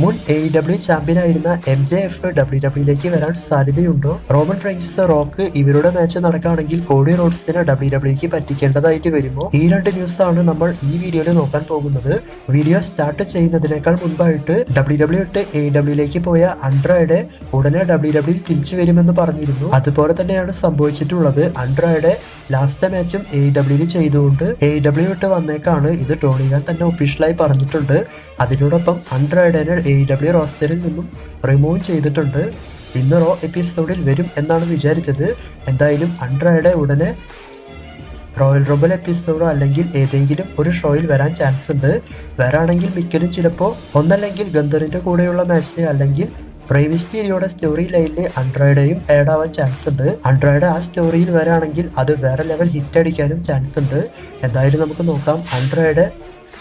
മുൻ A W ചാമ്പ്യനായിരുന്ന M J F W ഡബ്ല്യുയിലേക്ക് വരാൻ സാധ്യതയുണ്ടോ? റോമൻ റൈൻസ് റോക്ക് ഇവരുടെ മാച്ച് നടക്കുകയാണെങ്കിൽ കോഡി റോഡ്സിനെ ഡബ്ല്യു ഡബ്ല്യുക്ക് പറ്റിക്കേണ്ടതായിട്ട് വരുമോ? ഈ രണ്ട് ന്യൂസ് ആണ് നമ്മൾ ഈ വീഡിയോയിൽ നോക്കാൻ പോകുന്നത്. വീഡിയോ സ്റ്റാർട്ട് ചെയ്യുന്നതിനേക്കാൾ മുൻപായിട്ട് ഡബ്ല്യു ഡബ്ല്യു ഇട്ട് എ ഡബ്ല്യുയിലേക്ക് പോയ അൺഡ്രോയുടെ ഉടനെ ഡബ്ല്യു ഡബ്ല്യു തിരിച്ചു വരുമെന്ന് പറഞ്ഞിരുന്നു. അതുപോലെ തന്നെയാണ് സംഭവിച്ചിട്ടുള്ളത്. അൺഡ്രോയുടെ ലാസ്റ്റ് മാച്ചും എ ഡബ്ല്യുയിൽ ചെയ്തുകൊണ്ട് എ ഡബ്ല്യു ഇട്ട് വന്നേക്കാണ്. ഇത് ടോണിഗാൻ തന്നെ ഒഫീഷ്യലായി പറഞ്ഞിട്ടുണ്ട്. അതിനോടൊപ്പം അൺഡ്രോയിഡിനെ എ ഡബ്ല്യു റോസ്റ്ററിൽ നിന്നും റിമൂവ് ചെയ്തിട്ടുണ്ട്. ഇന്ന് റോ എപ്പിസോഡിൽ വരും എന്നാണ് വിചാരിച്ചത്. എന്തായാലും അൺഡ്രോയിഡ് ഉടനെ റോയൽ റോബൽ എപ്പിസോഡോ അല്ലെങ്കിൽ ഏതെങ്കിലും ഒരു ഷോയിൽ വരാൻ ചാൻസ് ഉണ്ട്. വരാണെങ്കിൽ മിക്കലും ചിലപ്പോൾ ഒന്നല്ലെങ്കിൽ ഗന്ധറിന്റെ കൂടെയുള്ള മാച്ച് അല്ലെങ്കിൽ പ്രൈമിസ്റ്റീരിയോടെ സ്റ്റോറി ലൈനിൽ അൺഡ്രോയിഡയും ആഡ് ആവാൻ ചാൻസ് ഉണ്ട്. അൺഡ്രോയിഡ് ആ സ്റ്റോറിയിൽ വരാണെങ്കിൽ അത് വേറെ ലെവൽ ഹിറ്റ് അടിക്കാനും ചാൻസ് ഉണ്ട്. എന്തായാലും നമുക്ക് നോക്കാം അൺഡ്രോയിഡ്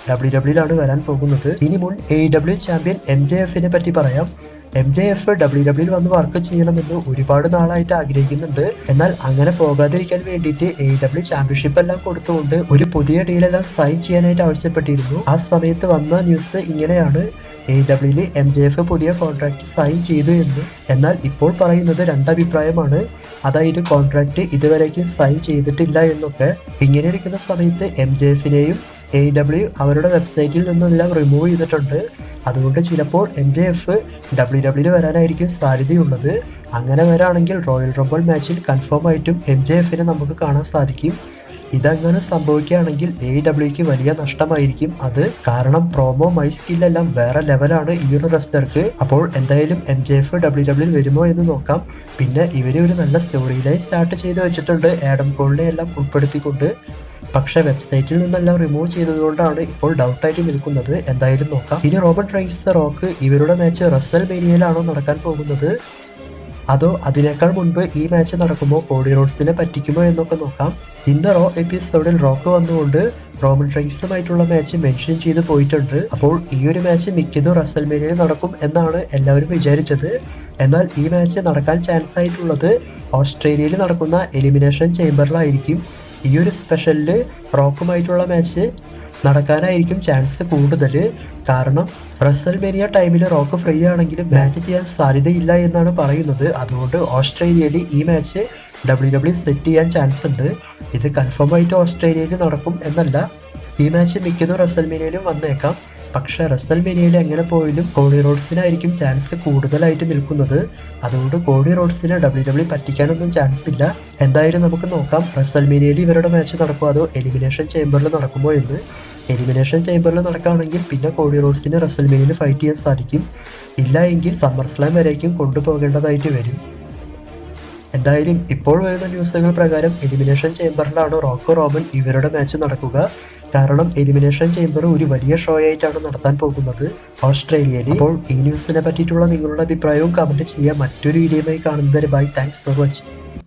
ഡബ്ല്യു ഡബ്ല്യൂയിലാണ് വരാൻ പോകുന്നത്. ഇനി മുൻ A W champion M J എഫിനെ പറ്റി പറയാം. എം ജെ എഫ് ഡബ്ല്യു ഡബ്ല്യൂയിൽ വന്ന് വർക്ക് ചെയ്യണമെന്ന് ഒരുപാട് നാളായിട്ട് ആഗ്രഹിക്കുന്നുണ്ട്. എന്നാൽ അങ്ങനെ പോകാതിരിക്കാൻ വേണ്ടിയിട്ട് എ ഡബ്ല്യു ചാമ്പ്യൻഷിപ്പ് എല്ലാം കൊടുത്തുകൊണ്ട് ഒരു പുതിയ ഡീലെല്ലാം സൈൻ ചെയ്യാനായിട്ട് ആവശ്യപ്പെട്ടിരുന്നു. ആ സമയത്ത് വന്ന ന്യൂസ് ഇങ്ങനെയാണ്. എ ഡബ്ല്യൂയിൽ എം ജെ എഫ് പുതിയ കോൺട്രാക്ട് സൈൻ ചെയ്തു എന്ന്. എന്നാൽ ഇപ്പോൾ പറയുന്നത് രണ്ടഭിപ്രായമാണ്. അതായത് കോൺട്രാക്ട് ഇതുവരേക്കും സൈൻ ചെയ്തിട്ടില്ല എന്നൊക്കെ. ഇങ്ങനെ ഇരിക്കുന്ന സമയത്ത് എം ജെ എഫിനെയും എ ഡബ്ല്യു അവരുടെ വെബ്സൈറ്റിൽ നിന്നെല്ലാം റിമൂവ് ചെയ്തിട്ടുണ്ട്. അതുകൊണ്ട് ചിലപ്പോൾ M J F W W വരാനായിരിക്കും സാധ്യതയുള്ളത്. അങ്ങനെ വരാണെങ്കിൽ റോയൽ റംബിൾ മാച്ചിൽ കൺഫേം ആയിട്ടും എം ജെ എഫിനെ നമുക്ക് കാണാൻ സാധിക്കും. ഇതങ്ങനെ സംഭവിക്കുകയാണെങ്കിൽ എ ഡബ്ല്യുക്ക് വലിയ നഷ്ടമായിരിക്കും. അത് കാരണം പ്രോമോ മൈ സ്കില്ലെല്ലാം വേറെ ലെവലാണ് ഈ ഒരു റെസ്റ്റർക്ക് അപ്പോൾ എന്തായാലും M J F W W വരുമോ എന്ന് നോക്കാം. പിന്നെ ഇവർ ഒരു നല്ല സ്റ്റോറി ലൈൻ സ്റ്റാർട്ട് ചെയ്ത് വെച്ചിട്ടുണ്ട്. ആഡം കോളിനെ എല്ലാം ഉൾപ്പെടുത്തിക്കൊണ്ട്. പക്ഷേ വെബ്സൈറ്റിൽ നിന്നെല്ലാം റിമൂവ് ചെയ്തതുകൊണ്ടാണ് ഇപ്പോൾ ഡൗട്ടായിട്ട് നിൽക്കുന്നത്. എന്തായാലും നോക്കാം. ഇനി റോബർട്ട് റൈൻസ് റോക്ക് ഇവരുടെ മാച്ച് റസൽ മേനിയയിലാണോ നടക്കാൻ പോകുന്നത്? അതോ അതിനേക്കാൾ മുൻപ് ഈ മാച്ച് നടക്കുമ്പോൾ കോഡി റോഡ്സിനെ പറ്റിക്കുമോ എന്നൊക്കെ നോക്കാം. ഇന്ന് റോ എപ്പിസോഡിൽ റോക്ക് വന്നുകൊണ്ട് റോമൻ റൈൻസുമായിട്ടുള്ള മാച്ച് മെൻഷൻ ചെയ്ത് പോയിട്ടുണ്ട്. അപ്പോൾ ഈ ഒരു മാച്ച് മിക്കതും റസൽമേനിയയിൽ നടക്കും എന്നാണ് എല്ലാവരും വിചാരിച്ചത്. എന്നാൽ ഈ മാച്ച് നടക്കാൻ ചാൻസ് ആയിട്ടുള്ളത് ഓസ്ട്രേലിയയിൽ നടക്കുന്ന എലിമിനേഷൻ ചേംബറിലായിരിക്കും ഈ ഒരു സ്പെഷ്യലിൽ റോക്കുമായിട്ടുള്ള മാച്ച് നടക്കാനായിരിക്കും ചാൻസ് കൂടുതൽ. കാരണം റസൽമേനിയ ടൈമിൽ റോക്ക് ഫ്രീ ആണെങ്കിലും മാച്ച് ചെയ്യാൻ സാധ്യതയില്ല എന്നാണ് പറയുന്നത്. അതുകൊണ്ട് ഓസ്ട്രേലിയയിൽ ഈ മാച്ച് ഡബ്ല്യു ഡബ്ല്യു സെറ്റ് ചെയ്യാൻ ചാൻസ് ഉണ്ട്. ഇത് കൺഫേം ആയിട്ട് ഓസ്ട്രേലിയയിൽ നടക്കും എന്നല്ല. ഈ മാച്ച് മിക്കതും റസൽമേനിയയിലും വന്നേക്കാം. പക്ഷേ റസൽമേനിയയിൽ എങ്ങനെ പോയാലും കോഡി റോഡ്സിനായിരിക്കും ചാൻസ് കൂടുതലായിട്ട് നിൽക്കുന്നത്. അതുകൊണ്ട് കോഡി റോഡ്സിന് ഡബ്ല്യു ഡബ്ല്യു പറ്റിക്കാനൊന്നും ചാൻസ് ഇല്ല. എന്തായാലും നമുക്ക് നോക്കാം റസൽമേനിയയിൽ ഇവരുടെ മാച്ച് നടക്കുമോ അതോ എലിമിനേഷൻ ചേംബറിൽ നടക്കുമോ എന്ന്. എലിമിനേഷൻ ചേമ്പറിൽ നടക്കുകയാണെങ്കിൽ പിന്നെ കോഡി റോഡ്സിന് റസൽമേനിയിൽ ഫൈറ്റ് ചെയ്യാൻ സാധിക്കും. ഇല്ല എങ്കിൽ സമ്മർ സ്ലാം വരേക്കും കൊണ്ടുപോകേണ്ടതായിട്ട് വരും. എന്തായാലും ഇപ്പോൾ വരുന്ന ന്യൂസുകൾ പ്രകാരം എലിമിനേഷൻ ചേമ്പറിലാണ് റോക്കോ റോബൻ ഇവരുടെ മാച്ച് നടക്കുക. കാരണം എലിമിനേഷൻ ചേംബർ ഒരു വലിയ ഷോ ആയിട്ടാണ് നടത്താൻ പോകുന്നത് ഓസ്ട്രേലിയയിൽ ഇപ്പോൾ ഈ ന്യൂസിനെ പറ്റിയിട്ടുള്ള നിങ്ങളുടെ അഭിപ്രായവും കമന്റ് ചെയ്യാൻ മറ്റൊരു വീഡിയോയുമായി കാണുന്നതിന് ബൈ താങ്ക്സ് ഫോർ വാച്ചിങ്